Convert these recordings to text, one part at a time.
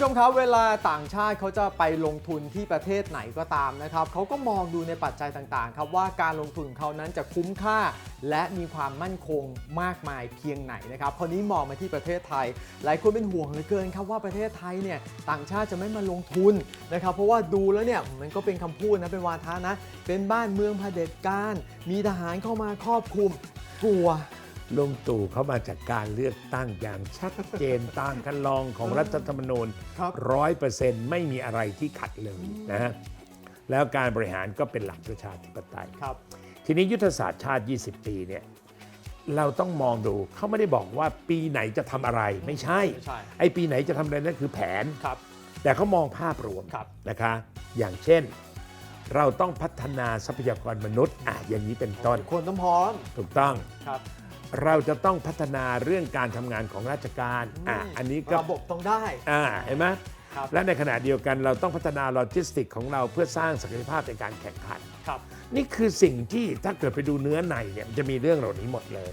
ผู้ชมครับเวลาต่างชาติเขาจะไปลงทุนที่ประเทศไหนก็ตามนะครับเขาก็มองดูในปัจจัยต่างๆ ครับว่าการลงทุนเขานั้นจะคุ้มค่า และมีความมั่นคงมากมายเพียงไหนนะครับคราวนี้มองมาที่ประเทศไทย หลายคนเป็นห่วงเหลือเกินครับว่าประเทศไทยเนี่ยต่างชาติจะไม่มาลงทุนนะครับเพราะว่าดูแล้วเนี่ยมันก็เป็นคำพูดนะเป็นวาทะนะ เป็นบ้านเมืองเผด็จการ มีทหารเข้ามาครอบคลุมกลัว ลุงตู่เขามาจากการเลือกตั้งอย่างชัดเจนตามคันลองของรัฐธรรมนูญครับร้อยเปอร์เซ็นต์ไม่มีอะไรที่ขัดเลยนะฮะแล้วการบริหารก็เป็นหลักประชาธิปไตยครับ ทีนี้ยุทธศาสตร์ชาติ 20 ปีเนี่ยเราต้องมองดูเขาไม่ได้บอกว่าปีไหนจะทำอะไรไม่ใช่ไม่ใช่ไอ้ปีไหนจะทำอะไรนั่นคือแผนครับ แต่เขามองภาพรวมครับนะคะ อย่างเช่นเราต้องพัฒนาทรัพยากรมนุษย์อะอย่างนี้เป็นต้นคนต้องพร้อมถูกต้องครับ เราจะต้องพัฒนาเรื่องการทำงานของราชการอะอันนี้ก็ระบบต้องได้ อ่าเห็นไหมครับ และในขณะเดียวกันเราต้องพัฒนาโลจิสติกของเราเพื่อสร้างศักยภาพในการแข่งขัน ครับ นี่คือสิ่งที่ถ้าเกิดไปดูเนื้อในเนี่ยมันจะมีเรื่องเหล่านี้หมดเลย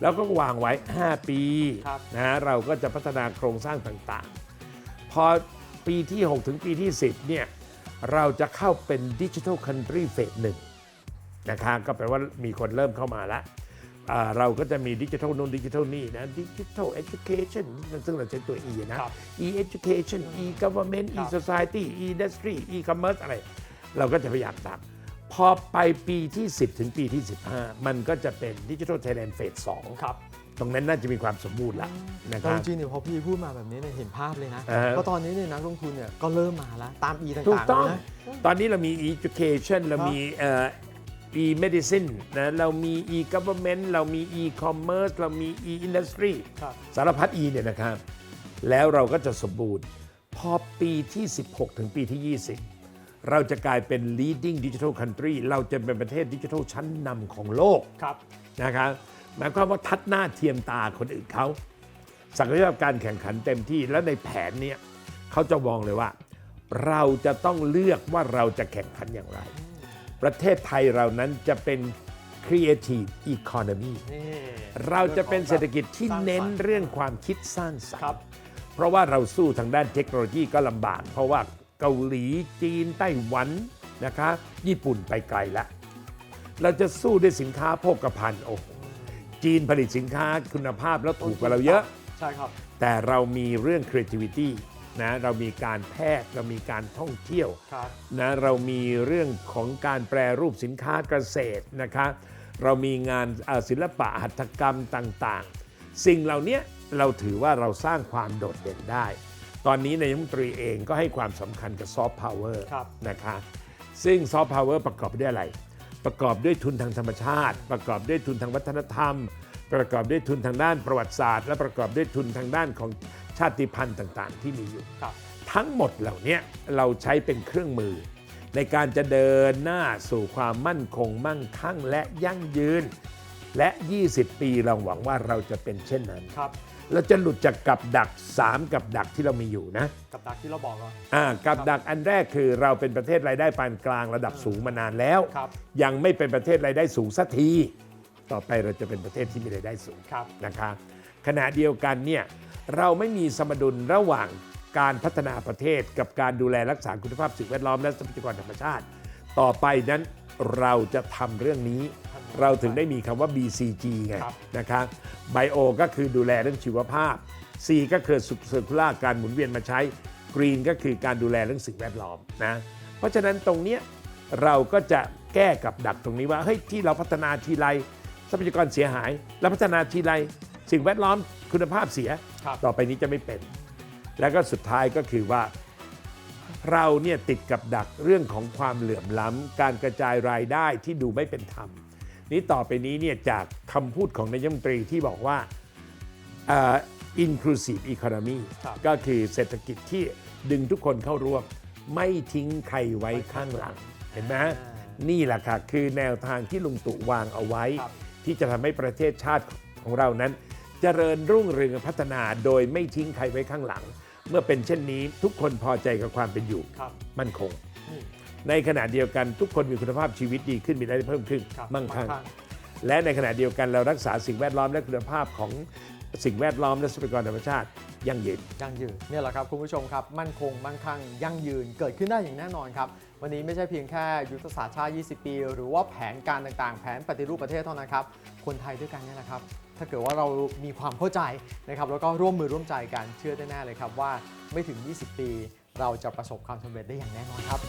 แล้วก็วางไว้ 5 ปีครับ นะฮะเราก็จะพัฒนาโครงสร้างต่างๆ พอปีที่ 6 ถึงปีที่ 10เนี่ยเราจะเข้าเป็นดิจิทัลคันทรีเฟสหนึ่งนะคะก็แปลว่ามีคนเริ่มเข้ามาแล้วอ่า เราก็จะมีดิจิทัลนู่นดิจิทัลนี่นะดิจิทัลเอ u c a t i o n ซึ่งเราใช้ตัว E นะครับ e education e government ครั e บ society e industry e commerce อะไร เราก็จะพยายามตามพอไปปีที่ 10 ถึงปีที่ 15 มันก็จะเป็นดิจิทัลไทยแลนด์เฟสครับ2ตรงนั้นน่าจะมีความสมบูรณ์ละนะคแต่รัจบริงๆเนี่ยพอพี่พูดมาแบบนี้เนี่ยเห็นภาพเลยนะอ่าฮะเพราะตอนนี้เนี่ยนักลงทุนเนี่ยก็เริ่มมาแล้ว ตาม E ต่างๆถูกต้องเลยนะตอนนี้เรามี education เรามี เอ่อ e medicine นะเรามี e government เรามี e commerce เรามี e industry ครับสารพัด e เนี่ยนะครับ แล้วเราก็จะสมบูรณ์ พอปีที่ 16 ถึงปีที่ 20 เราจะกลายเป็น leading digital country เราจะเป็นประเทศดิจิทัลชั้นนำของโลกครับนะครับหมายความว่าทัดหน้าเทียมตาคนอื่นเขาศักยภาพการแข่งขันเต็มที่แล้วในแผนเนี้ยเขาจะมองเลยว่า เราจะต้องเลือกว่าเราจะแข่งขันอย่างไร ประเทศไทยเรานั้นจะเป็น creative economy นี่เราจะเป็นเศรษฐกิจที่สร้างสรรค์เน้นเรื่องความคิดสร้างสรรครับค์เพราะว่าเราสู้ทางด้านเทคโนโลยีก็ลำบาก เพราะว่าเกาหลีจีนไต้หวันนะคะญี่ปุ่นไปไกลละเราจะสู้ด้วยสินค้าโภคภัณฑ์โอ้โหจีนผลิตสินค้าคุณภาพแล้วถูกกว่าเราเยอะ ใช่ครับ แต่เรามีเรื่อง creativity นะเรามีการแพทย์เรามีการท่องเที่ยวครับ นะเรามีเรื่องของการแปรรูปสินค้าเกษตรนะคะเรามีงานเอ่อศิลปะหัตถกรรมต่างๆ สิ่งเหล่านี้เราถือว่าเราสร้างความโดดเด่นได้ ตอนนี้นายกรัฐมนตรีเองก็ให้ความสำคัญกับซอฟต์พาวเวอร์ครับ นะคะซึ่งซอฟต์พาวเวอร์ประกอบด้วยอะไร ประกอบด้วยทุนทางธรรมชาติ ประกอบด้วยทุนทางวัฒนธรรม ประกอบด้วยทุนทางด้านประวัติศาสตร์ และประกอบด้วยทุนทางด้านของ ชาติพันธุ์ต่างๆ ที่มีอยู่ครับทั้งหมดเหล่านี้เราใช้เป็นเครื่องมือ ในการจะเดินหน้าสู่ความมั่นคงมั่งคั่งและยั่งยืน และ 20 ปีเราหวังว่าเราจะเป็นเช่นนั้นครับเราจะหลุดจากกับดัก 3 กับดักที่เรามีอยู่นะ กับดักที่เราบอกก่อนอ่ากับดักอันแรกคือเราเป็นประเทศรายได้ปานกลางระดับสูงมานานแล้วครับยังไม่เป็นประเทศรายได้สูงสักที ต่อไปเราจะเป็นประเทศที่มีรายได้สูงครับนะคะขณะเดียวกันเนี่ย เราไม่มีสมดุลระหว่างการพัฒนาประเทศ กับการดูแลรักษาคุณภาพสิ่งแวดล้อมและทรัพยากรธรรมชาติ ต่อไปนั้นเราจะทำเรื่องนี้ เราถึงได้มีคำว่า BCG ไงครับนะคะไบโอก็คือดูแลเรื่องชีวภาพ C ก็คือเซอร์คูลาการหมุนเวียนมาใช้ Green ก็คือการดูแลเรื่องสิ่งแวดล้อมนะเพราะฉะนั้นตรงเนี้ยเราก็จะแก้กับดักตรงนี้ว่าเฮ้ยที่เราพัฒนาทีไรทรัพยากรเสียหาย แล้วพัฒนาทีไร สิ่งแวดล้อมคุณภาพเสียครับ ต่อไปนี้จะไม่เป็น แล้วก็สุดท้ายก็คือว่า เราเนี่ยติดกับดักเรื่องของความเหลื่อมล้ำการกระจายรายได้ที่ดูไม่เป็นธรรม นี้ต่อไปนี้เนี่ยจากคำพูดของนายกรัฐมนตรีที่บอกว่าเอ่อ inclusive economy ครับ ก็คือเศรษฐกิจที่ดึงทุกคนเข้าร่วม ไม่ทิ้งใครไว้ข้างหลัง เห็นไหมอ่านี่แหละค่ะ คือแนวทางที่ลุงตู่วางเอาไว้ ครับ ที่จะทำให้ประเทศชาติของเรานั้น เจริญรุ่งเรืองพัฒนาโดยไม่ทิ้งใครไว้ข้างหลัง เมื่อเป็นเช่นนี้ทุกคนพอใจกับความเป็นอยู่ครับ มั่นคงนี่ในขณะเดียวกันทุกคนมีคุณภาพชีวิตดีขึ้นมีรายได้เพิ่มขึ้นครับมั่งคั่งมั่งคั่ง และในขณะเดียวกันเรารักษาสิ่งแวดล้อมและคุณภาพของสิ่งแวดล้อมและทรัพยากรธรรมชาติยั่งยืน ยั่งยืนเนี่ยแหละครับคุณผู้ชมครับ มั่นคงมั่งคั่งยั่งยืนเกิดขึ้นได้อย่างแน่นอนครับ วันนี้ไม่ใช่เพียงแค่ยุทธศาสตร์ชาติ 20 ปี หรือว่าแผนการต่างๆ แผนปฏิรูปประเทศเท่านั้นครับ คนไทยด้วยกันเนี่ยนะครับ ถ้าเกิดว่าเรามีความเข้าใจนะครับแล้วก็ร่วมมือร่วมใจกันเชื่อได้แน่เลยครับว่าไม่ถึง 20 ปี เราจะประสบความสำเร็จได้อย่างแน่นอนครับ